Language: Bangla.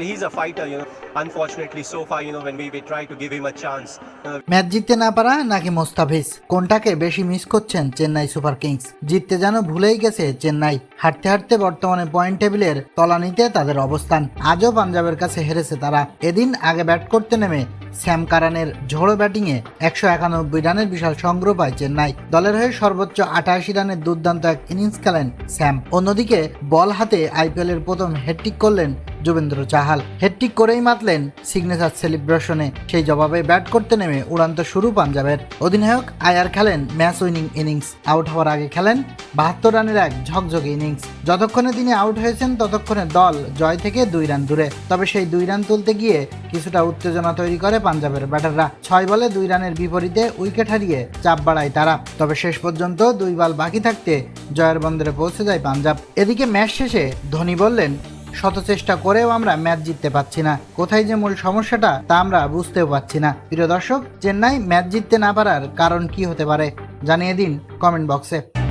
He's a fighter, you know. Unfortunately, so far, you know, when we, we try to give him a chance, know, match জিততে না পারা নাকি মোস্তাফিজ? কোনটাকে বেশি মিস করছেন চেন্নাই সুপার কিংস? জিততে যেন ভুলেই গেছে চেন্নাই। হাঁটতে হাঁটতে বর্তমানে পয়েন্ট টেবিলের তলানিতে তাদের অবস্থান। আজও পাঞ্জাবের কাছে হেরেছে তারা। এদিন আগে ব্যাট করতে নেমে স্যাম কারানের ঝোড়ো ব্যাটিংয়ে একশো একানব্বই রানের বিশাল সংগ্রহ পায় চেন্নাই। দলের হয়ে সর্বোচ্চ আটাশি রানের দুর্দান্ত এক ইনিংস খেলেন স্যাম। অন্যদিকে বল হাতে আইপিএলের প্রথম হেডটিক করলেন যুবেন্দ্র চাহাল হেডটিক করেই মাতলেন সিগনেচার সেলিব্রেশনে সেই জবাবে ব্যাট করতে নেমে উড়ান্ত শুরু পাঞ্জাবের। অধিনায়ক আয়ার খেলেন ম্যাচ উইনিং ইনিংস। আউট হওয়ার আগে খেলেন বাহাত্তর রানের এক ঝকঝকে ইনিংস। যতক্ষণে তিনি আউট হয়েছেন, ততক্ষণে দল জয় থেকে দুই রান দূরে। তবে সেই দুই রান তুলতে গিয়ে কিছুটা উত্তেজনা তৈরি করে পাঞ্জাবের ব্যাটাররা। ছয় বলে দুই রানের বিপরীতে উইকেট হারিয়ে চাপ বাড়ায় তারা। তবে শেষ পর্যন্ত দুই বল বাকি থাকতে জয়ের বন্দরে পৌঁছে যায় পাঞ্জাব। এদিকে ম্যাচ শেষে ধোনি বললেন শত চেষ্টা করেও আমরা ম্যাচ জিততে পারছি না। কোথায় যে মূল সমস্যাটা, তা আমরা বুঝতেও পারছি না। প্রিয় দর্শক, চেন্নাই ম্যাচ জিততে না পারার কারণ কি হতে পারে? জানিয়ে দিন কমেন্ট বক্সে।